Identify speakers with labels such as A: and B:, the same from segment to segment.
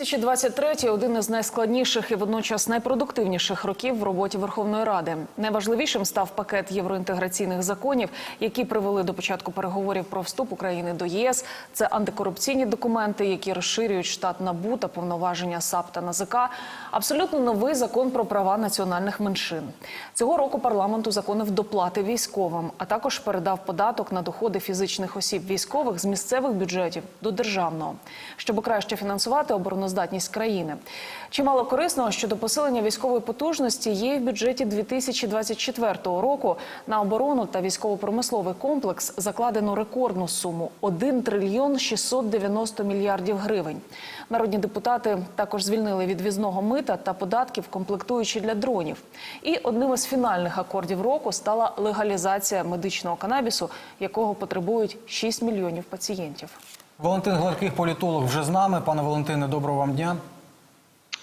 A: 2023 – один із найскладніших і водночас найпродуктивніших років в роботі Верховної Ради. Найважливішим став пакет євроінтеграційних законів, які привели до початку переговорів про вступ України до ЄС. Це антикорупційні документи, які розширюють штат НАБУ та повноваження САП та НАЗК. Абсолютно новий закон про права національних меншин. Цього року парламент узаконив доплати військовим, а також передав податок на доходи фізичних осіб військових з місцевих бюджетів до державного, щоб краще фінансувати обороноздатність країни. Чимало корисного щодо посилення військової потужності є в бюджеті 2024 року. На оборону та військово-промисловий комплекс закладено рекордну суму 1 трильйон 690 мільярдів гривень. Народні депутати також звільнили від візного мита та податків, комплектуючі для дронів. І одним із фінальних акордів року стала легалізація медичного канабісу, якого потребують 6 мільйонів пацієнтів.
B: Валентин Гладких, політолог, вже з нами. Пане Валентине, доброго вам дня.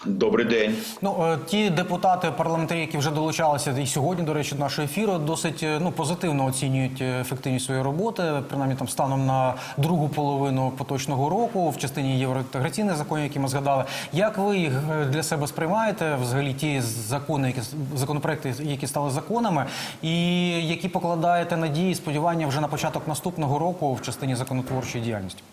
C: Добрий день.
B: Ну е, ті депутати, парламентарі, які вже долучалися і сьогодні, до речі, до нашого ефіру, досить е, ну позитивно оцінюють е, ефективність своєї роботи, принаймні там станом на другу половину поточного року в частині євроінтеграційних законів, які ми згадали. Як ви їх для себе сприймаєте? Взагалі ті закони, які законопроекти, які стали законами, і які покладаєте надії, сподівання вже на початок наступного року в частині законотворчої діяльності?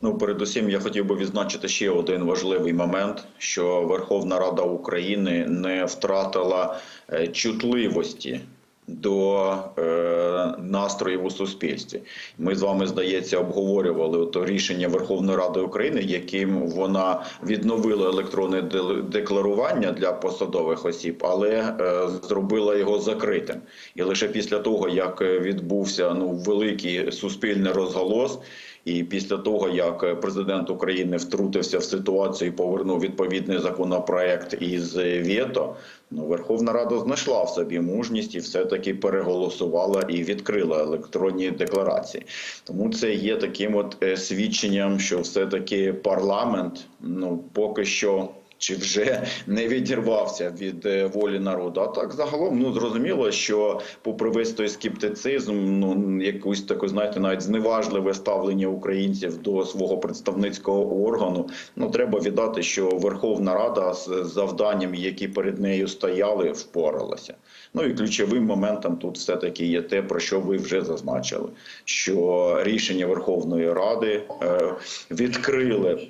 C: Ну, передусім, я хотів би відзначити ще один важливий момент: що Верховна Рада України не втратила е, чутливості до е, настроїв у суспільстві. Ми з вами здається обговорювали ото рішення Верховної Ради України, яким вона відновила електронне де- декларування для посадових осіб, але е, зробила його закритим. І лише після того, як е, відбувся ну великий суспільний розголос. І після того, як президент України втрутився в ситуацію і повернув відповідний законопроект із вето, ну Верховна Рада знайшла в собі мужність і все-таки переголосувала і відкрила електронні декларації. Тому це є таким от е, свідченням, що все-таки парламент ну поки що. Чи вже не відірвався від е, волі народу? А так загалом ну зрозуміло, що попри весь той скептицизм, ну якусь таку, знаєте, навіть зневажливе ставлення українців до свого представницького органу. Ну треба віддати, що Верховна Рада з завданням, які перед нею стояли, впоралася. Ну і ключовим моментом тут все таки є те, про що ви вже зазначили, що рішення Верховної Ради е, відкрили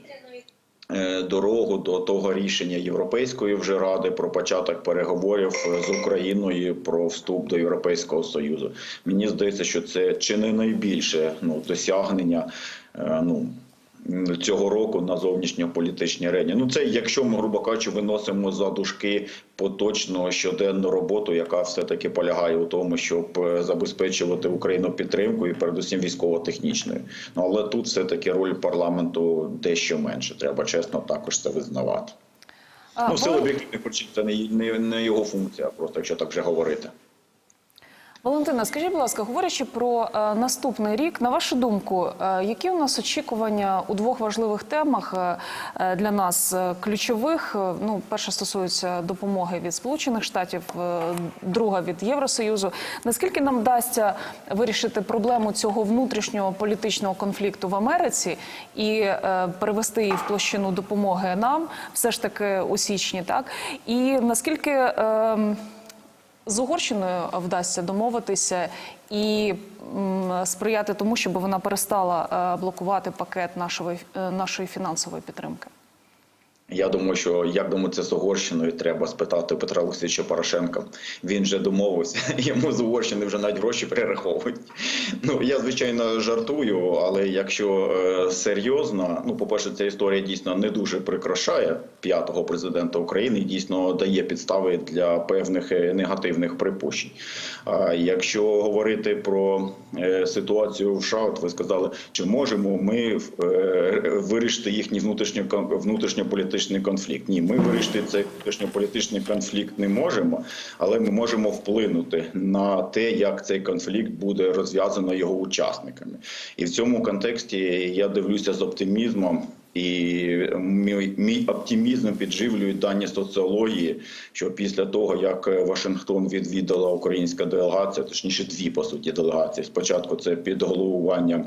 C: дорогу до того рішення Європейської вже ради про початок переговорів е, з Україною про вступ до Європейського союзу. Мені здається, що це чи не найбільше ну досягнення. е, Ну цього року на зовнішньополітичній арені. Ну це якщо ми грубо кажучи, виносимо за дужки поточну щоденну роботу, яка все таки полягає у тому, щоб е, забезпечувати Україну підтримкою, і передусім військово-технічною. Ну але тут все таки роль парламенту дещо менше. Треба чесно також це визнавати.
A: А,
C: Ну, в силу об'єктивних причин це не, не, не його функція, просто якщо так вже говорити.
A: Валентина, скажіть, будь ласка, говорячи про е, наступний рік, на вашу думку, е, які у нас очікування у двох важливих темах е, для нас ключових? Ну, перша стосується допомоги від Сполучених Штатів, друга від Євросоюзу. Наскільки нам вдасться вирішити проблему цього внутрішнього політичного конфлікту в Америці і е, перевести її в площину допомоги нам, все ж таки у січні, так і наскільки. Е, з Угорщиною вдасться домовитися і сприяти тому, щоб вона перестала е, блокувати пакет нашої, е, нашої фінансової підтримки.
C: Я думаю, що як домовитися з Угорщиною, треба спитати Петра Олексійовича Порошенка. Він вже домовився, йому з Угорщини вже навіть гроші перераховують. Ну я звичайно жартую, але якщо е, серйозно, ну по перше, ця історія дійсно не дуже прикрашає п'ятого президента України і дійсно дає підстави для певних е, негативних припущень. А якщо говорити про е, ситуацію в США, ви сказали, чи можемо ми е, вирішити їхній внутрішньо внутрішньополітичний конфлікт? Ні, ми вирішити цей внутрішньополітичний конфлікт не можемо, але ми можемо вплинути на те, як цей конфлікт буде розв'язано його учасниками. І в цьому контексті я дивлюся з оптимізмом. І мій, мій оптимізм підживлюють дані соціології, що після того як Вашингтон відвідала українська делегація, точніше дві по суті делегації. Спочатку це під головуванням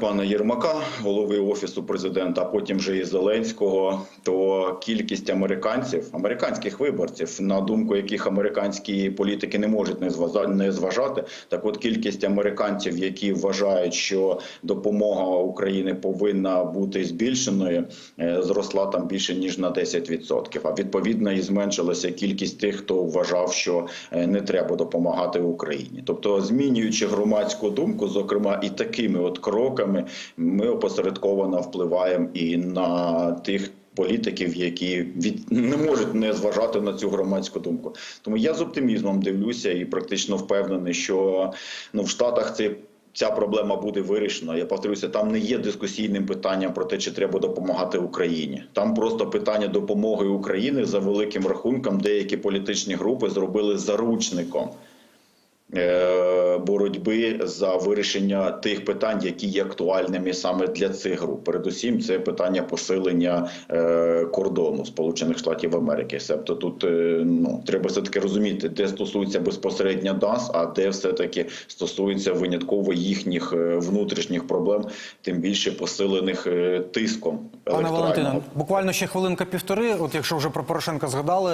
C: пана Єрмака, голови офісу президента, а потім вже і Зеленського, то кількість американців, американських виборців, на думку яких американські політики не можуть не зважа- зважати, так от кількість американців, які вважають, що допомога України повинна бути збільшеною, е, зросла там більше ніж на 10%. А відповідно і зменшилася кількість тих, хто вважав, що е, не треба допомагати Україні. Тобто, змінюючи громадську думку, зокрема і такими от кроками, ми опосередковано впливаємо і на тих. Політиків, які від не можуть не зважати на цю громадську думку, тому я з оптимізмом дивлюся і практично впевнений, що ну в Штатах це ця проблема буде вирішена. Я повторюся, там не є дискусійним питанням про те, чи треба допомагати Україні. Там просто питання допомоги Україні за великим рахунком. Деякі політичні групи зробили заручником. Е, Боротьби за вирішення тих питань, які є актуальними саме для цих груп. Передусім, це питання посилення е, кордону Сполучених Штатів Америки. Себто тут е, ну треба все таки розуміти, де стосується безпосередньо ДАС, а де все таки стосується винятково їхніх внутрішніх проблем, тим більше посилених тиском.
B: Пане. Валентине, буквально ще хвилинка півтори. От якщо вже про Порошенка згадали,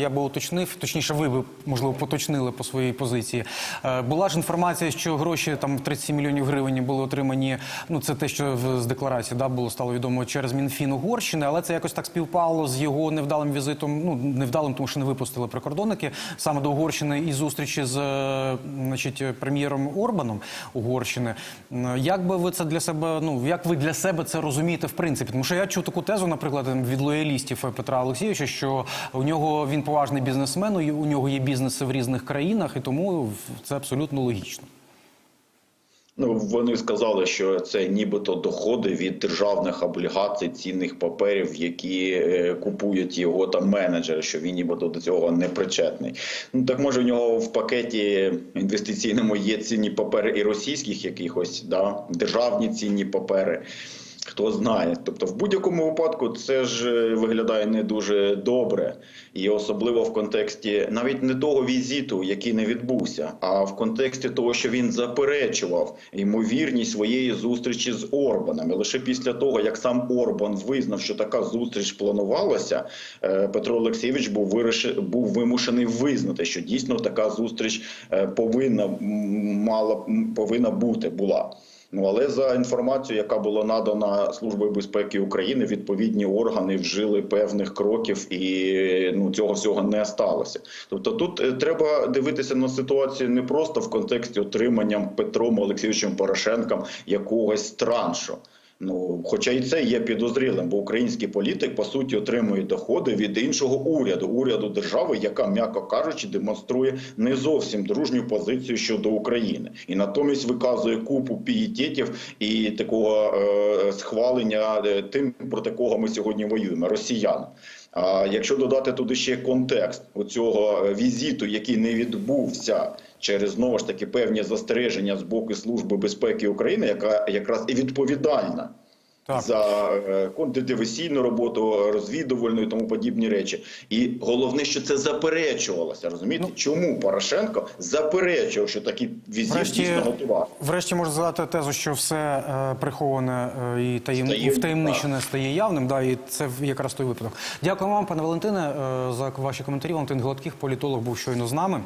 B: я би уточнив, точніше, ви б можливо поточнили по своїй позиції. Е, була ж інформація, що гроші там 37 мільйонів гривень були отримані. Ну це те, що з декларації да було стало відомо через Мінфін Угорщини, але це якось так співпало з його невдалим візитом. Ну невдалим, тому що не випустили прикордонники саме до Угорщини і зустрічі з е, значить прем'єром Орбаном Угорщини. М, Як би ви це для себе? Ну як ви для себе це розумієте в принципі? Тому що я чув таку тезу, наприклад, від лоялістів Петра Олексійовича, що у нього він поважний бізнесмен, у нього є бізнеси в різних країнах, і тому це абсолютно логічно.
C: Ну, вони сказали, що це нібито доходи від державних облігацій, цінних паперів, які е, купують його там менеджери, що він нібито до цього не причетний. Ну так може в нього в пакеті інвестиційному є цінні папери і російських якихось, да, державні цінні папери. Хто знає, тобто в будь-якому випадку це ж е, виглядає не дуже добре, і особливо в контексті навіть не того візиту, який не відбувся, а в контексті того, що він заперечував ймовірність своєї зустрічі з Орбаном. І лише після того, як сам Орбан визнав, що така зустріч планувалася, е, Петро Олексійович був виріши- був вимушений визнати, що дійсно така зустріч е, повинна мала повинна бути була. Ну але за інформацією, яка була надана Службою безпеки України, відповідні органи вжили певних кроків, і ну цього всього не сталося. Тобто, тут е, треба дивитися на ситуацію не просто в контексті отриманням Петром Олексійовичем Порошенком якогось траншу. Ну, хоча і це є підозрілим, бо український політик по суті отримує доходи від іншого уряду, уряду держави, яка, м'яко кажучи, демонструє не зовсім дружню позицію щодо України, і натомість виказує купу пієтетів і такого е, схвалення е, тим, проти кого ми сьогодні воюємо росіян. А якщо додати туди ще контекст оцього е, візиту, який не відбувся через знову ж таки певні застереження з боку Служби безпеки України, яка якраз і відповідальна
B: Так.
C: за е, роботу, розвідувальну і тому подібні речі. І головне, що це заперечувалося. Розумієте,
B: Ну,
C: чому Порошенко заперечував, що такий візит
B: Врешті,
C: дійсно готував?
B: врешті можна задати тезу, що все е, приховане е, і таєм...
C: Стає,
B: втаємничене стає явним. Да, і це якраз той випадок. Дякую вам, пане Валентине, е, за ваші коментарі. Валентин Гладких, політолог, був щойно з нами.